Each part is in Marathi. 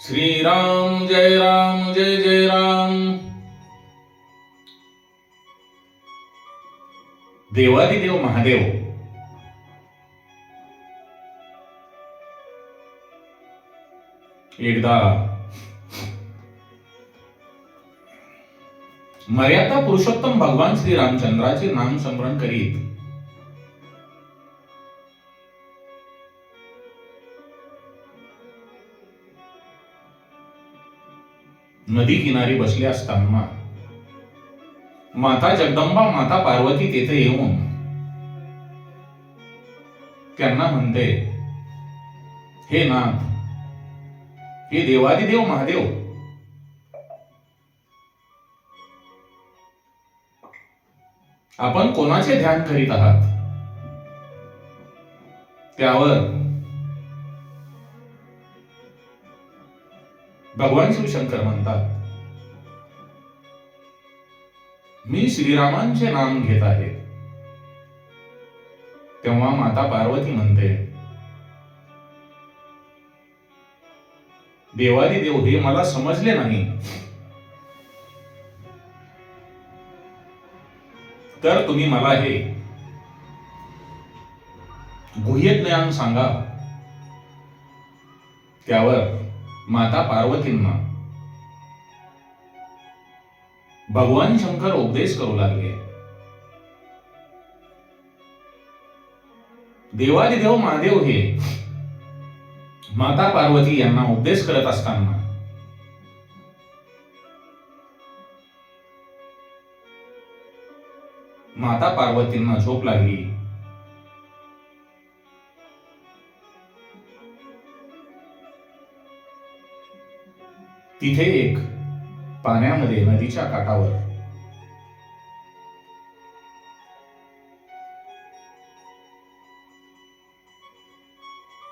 श्रीराम जय राम जय जय राम. देवादिदेव महादेव. एकदा मर्यादा पुरुषोत्तम भगवान श्री रामचंद्राचे नाम स्मरण करीत नदी किनारी बसले असताना माता जगदंबा माता पार्वती तेथे येऊन त्यांना म्हणते हे नाथ हे देवादिदेव महादेव आपण कोणाचे ध्यान करीत आहात? त्यावर भगवान शिवशंकर म्हणतात मी श्रीरामांचे नाम घेत आहे. तेव्हा माता पार्वती म्हणते देवादी देव हे मला समजले नाही. तर तुम्ही मला हे गुह्य ज्ञान सांगा. त्यावर माता पार्वतींना. भगवान शंकर उपदेश करू लागले. देवादिदेव महादेव हे माता पार्वती यांना उपदेश करत असताना माता पार्वतींना झोप लागली. तिथे एक पाण्यामध्ये नदीच्या काठावर.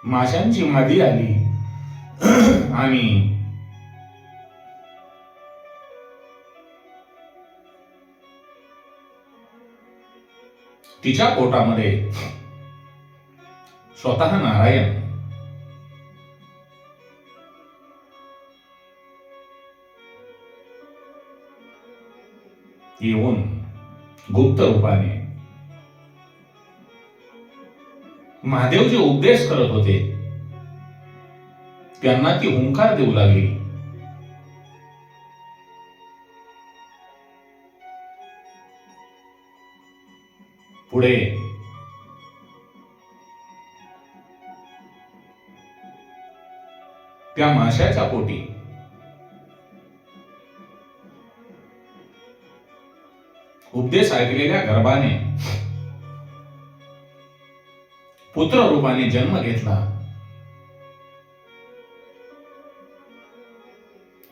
माशांची मादी आली. आणि तिच्या पोटामध्ये स्वतः नारायण येऊन गुप्त रूपाने महादेव जे उपदेश करत होते. त्यांना ती हुंकार देऊ लागली. पुढे त्या माशाच्या पोटी उपदेश ऐकलेल्या गर्भाने पुत्र रूपाने जन्म घेतला.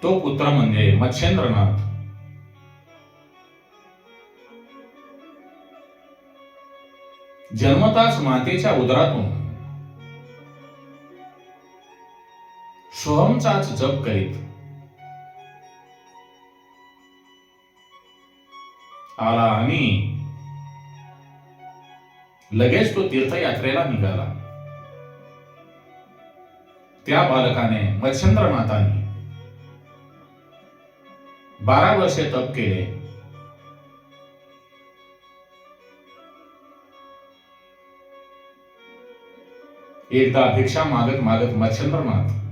तो पुत्र म्हणजे मत्स्येंद्रनाथ जन्मताच मातेच्या उदरातून सोहमचाच जप करीत. आला आणि लगेच तो तीर्थयात्रेला निघाला. त्या बालकाने मच्छंद्र मत्स्येंद्रनाथाने बारा वर्षे तप केले. एकदा भिक्षा मागत मागत मात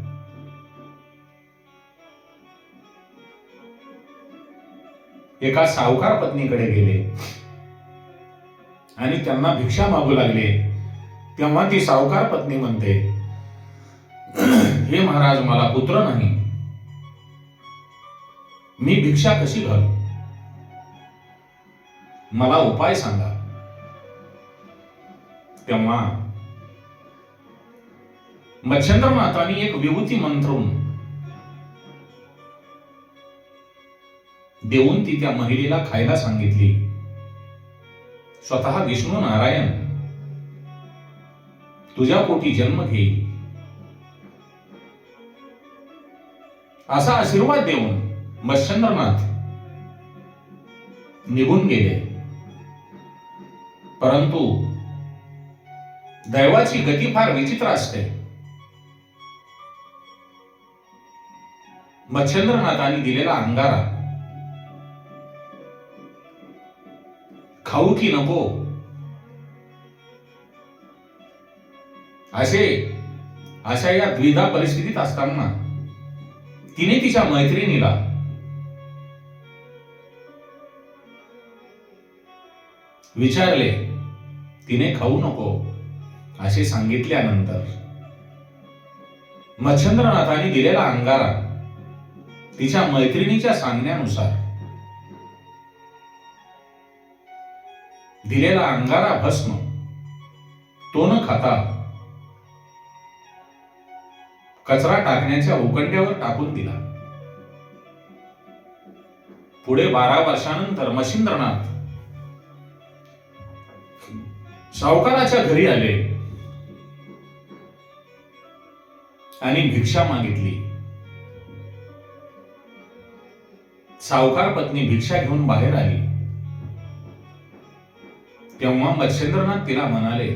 एका सावकार पत्नीकडे गेले. आणि त्यांना भिक्षा मागू लागले. तेव्हा ती सावकार पत्नी म्हणते हे महाराज मला पुत्र नाही. मी भिक्षा कशी घालू? मला उपाय सांगा. तेव्हा मच्छंद्रनाथांनी एक विभूती मंत्रून देऊन ती त्या महिलेला खायला सांगितली. स्वतः विष्णू नारायण तुझ्या पोटी जन्म घेईल असा आशीर्वाद देऊन मच्छंद्रनाथ निघून गेले. परंतु दैवाची गती फार विचित्र असते. मच्छंद्रनाथांनी दिलेला अंगारा खाऊ की नको. असे अशा या द्विधा परिस्थितीत असताना तिने तिच्या मैत्रिणीला विचारले तिने खाऊ नको असे सांगितल्यानंतर मच्छंद्रनाथांनी दिलेला अंगारा तिच्या मैत्रिणीच्या सांगण्यानुसार दिलेला अंगारा भस्म. तो न खाता. कचरा टाकण्याच्या उकंड्यावर टाकून दिला. पुढे बारा वर्षानंतर मशिंद्रनाथ. सावकाराच्या घरी आले. आणि भिक्षा मागितली. सावकार पत्नी भिक्षा घेऊन बाहेर आली. तेव्हा मच्छेंद्रनाथ तिला म्हणाले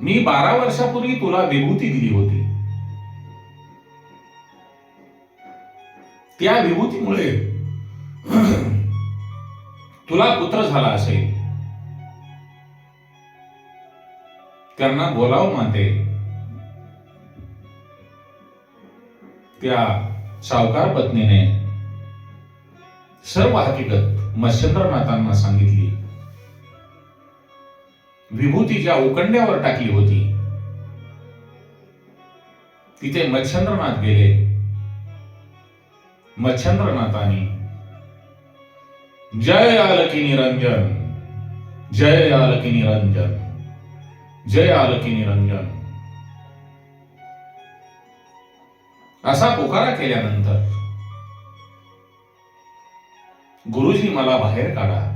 मी बारा वर्षापूर्वी तुला विभूती दिली होती. त्या विभूतीमुळे तुला पुत्र झाला असेल. त्यांना बोलाव माते त्या सावकार पत्नीने सर्व हकीकत मच्छंद्रनाथांना सांगितली विभूती ज्या उकंड्यावर टाकली होती तिथे मच्छंद्रनाथ गेले. मच्छंद्रनाथाने जय आलकी निरंजन जय आलकी निरंजन जय आलकी निरंजन. असा पुकारा केल्यानंतर गुरुजी मला बाहेर काढा.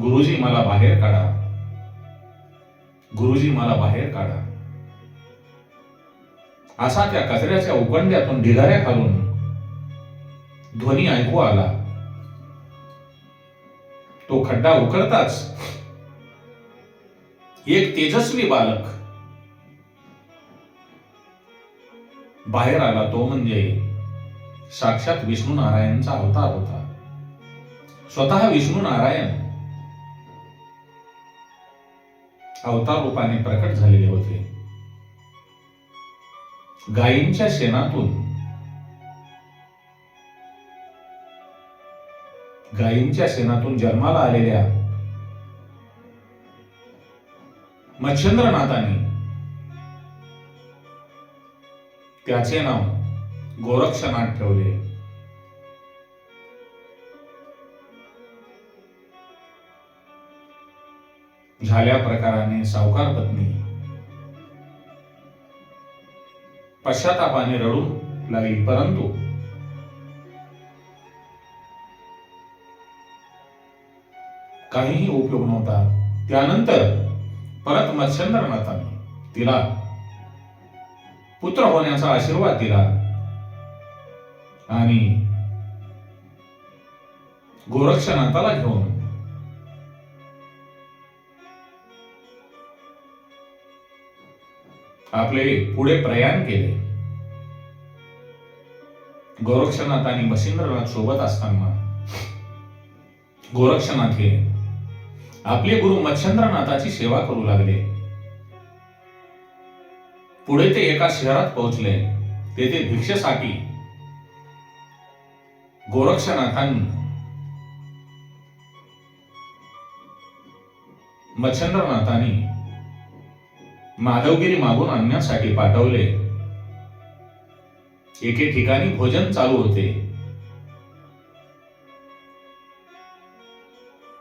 गुरुजी मला बाहेर काढा. गुरुजी मला बाहेर काढा. असा त्या कचऱ्याच्या उकंड्यातून ढिगाऱ्या खालून ध्वनी ऐकू आला. तो खड्डा उकळताच एक तेजस्वी बालक बाहेर आला. तो म्हणजे साक्षात विष्णू नारायणचा अवतार होता. स्वतः विष्णू नारायण. अवतार रूपाने प्रकट झालेले होते. गायींच्या शेणातून गायींच्या शेणातून जन्माला आलेल्या मच्छंद्रनाथांनी त्याचे नाव गोरक्षनाथ ठेवले. झाल्या प्रकाराने सावकार पत्नी पश्चातापाने रडू लागली. परंतु काहीही उपयोग नव्हता. त्यानंतर परत मच्छंद्रनाथाने तिला पुत्र होण्याचा आशीर्वाद दिला आणि गोरक्षनाथाला घेऊन आपले पुढे प्रयाण केले. गोरक्षनाथ आणि मच्छिंद्रनाथ सोबत असताना गोरक्षनाथ हे आपले गुरु मच्छंद्रनाथाची सेवा करू लागले. पुढे ते एका शहरात पोहोचले. तेथे भिक्षेसाठी गोरक्षनाथांनी मच्छंद्रनाथांनी माधवगिरी मागून आणण्यासाठी पाठवले. एके ठिकाणी भोजन चालू होते.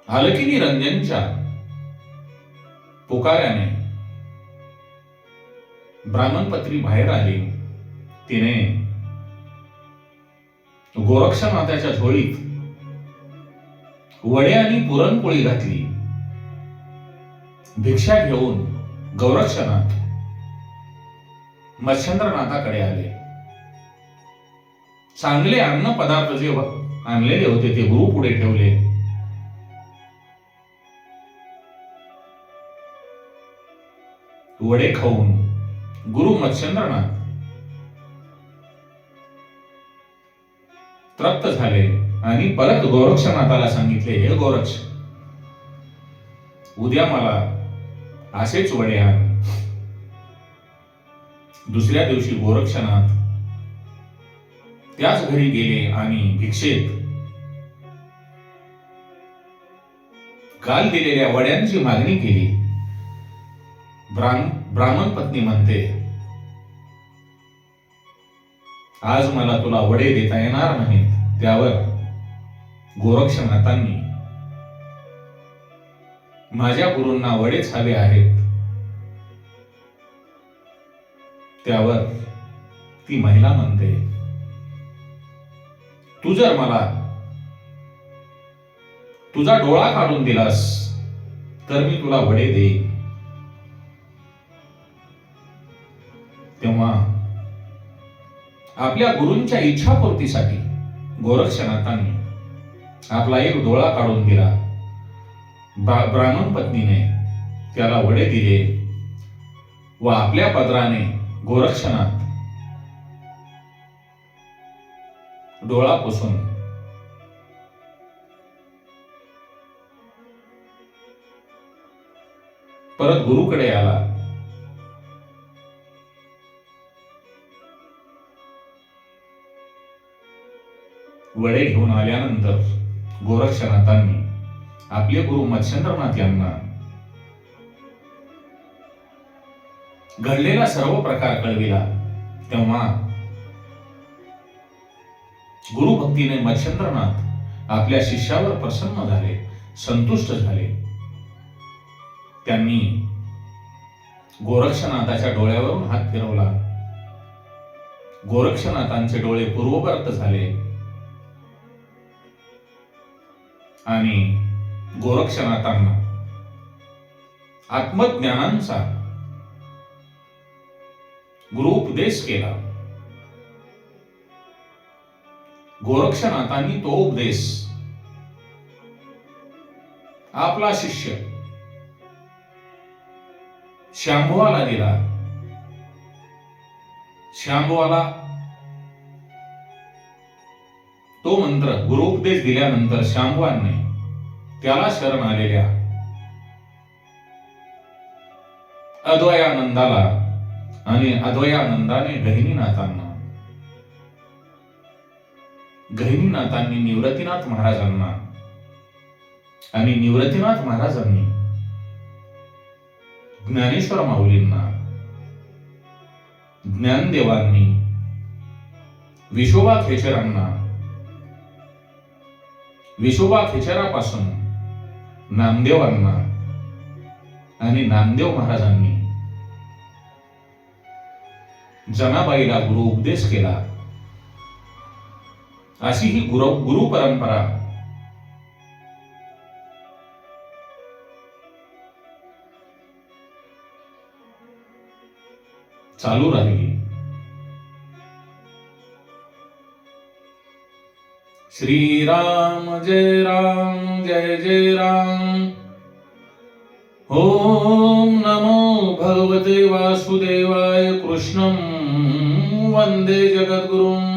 हलकिनी रंजनच्या पुकाऱ्याने ब्राह्मणपत्री बाहेर आली. तिने गोरक्षनाथाच्या झोळीत वडे आणि पुरणपोळी घातली. भिक्षा घेऊन गौरक्षनाथ मच्छंद्रनाथाकडे आले. चांगले अन्न पदार्थ जे आणलेले होते ते गुरु पुढे ठेवले. वडे खाऊन गुरु मच्छंद्रनाथ तृप्त झाले आणि परत गोरक्षनाथाला सांगितले हे गोरक्ष उद्या मला असेच वड्या दुसऱ्या दिवशी गोरक्षनाथ त्याच घरी गेले आणि भिक्षेत काल दिलेल्या वड्यांची मागणी केली. ब्राह्मण पत्नी म्हणते आज मला तुला वडे देता येणार नाहीत. त्यावर गोरक्षनाथांनी माझ्या गुरूंना वडेच हवे आहेत. त्यावर ती महिला म्हणते तू जर मला तुझा डोळा काढून दिलास तर मी तुला वडे देईन. तेव्हा आपल्या गुरूंच्या इच्छापूर्तीसाठी गोरक्षनाथांनी आपला एक डोळा काढून दिला. ब्राह्मण पत्नीने त्याला वडे दिले व आपल्या पदराने गोरक्षणात डोळा पुसून परत गुरुकडे आला. वडे घेऊन आल्यानंतर गोरक्षनाथांनी आपले गुरु मत्स्येंद्रनाथ यांना घडलेला सर्व प्रकार कळविला तेव्हा गुरुभक्तीने मत्स्येंद्रनाथ आपल्या शिष्यावर प्रसन्न झाले संतुष्ट झाले. त्यांनी गोरक्षनाथाच्या डोळ्यावरून हात फिरवला. गोरक्षनाथांचे डोळे पूर्ववर्त झाले. आणि गोरक्षनाथांना आत्मज्ञानांचा गुरुपदेश केला. गोरक्षनाथांनी तो उपदेश आपला शिष्य शांभवाला दिला. शांभवाला तो मंत्र गुरुपदेश दिल्यानंतर शांभवांनी त्याला शरण आलेल्या अद्वयानंदाला आणि अद्वयानंदाने गहिनीनाथांना. गहिनीनाथांनी निवृत्तीनाथ महाराजांना आणि निवृत्तीनाथ महाराजांनी ज्ञानेश्वर माऊलींना ज्ञानदेवांनी विशोबा खेचरांना विशोबा खेचरापासून नामदेवांना आणि नामदेव महाराजांनी जनाबाईला गुरु उपदेश केला. अशी ही गुरु गुरु परंपरा चालू राहिली. श्रीराम जय राम जय जय राम। ओम नमो भगवते वासुदेवाय कृष्णं वन्दे जगद्गुरुम्।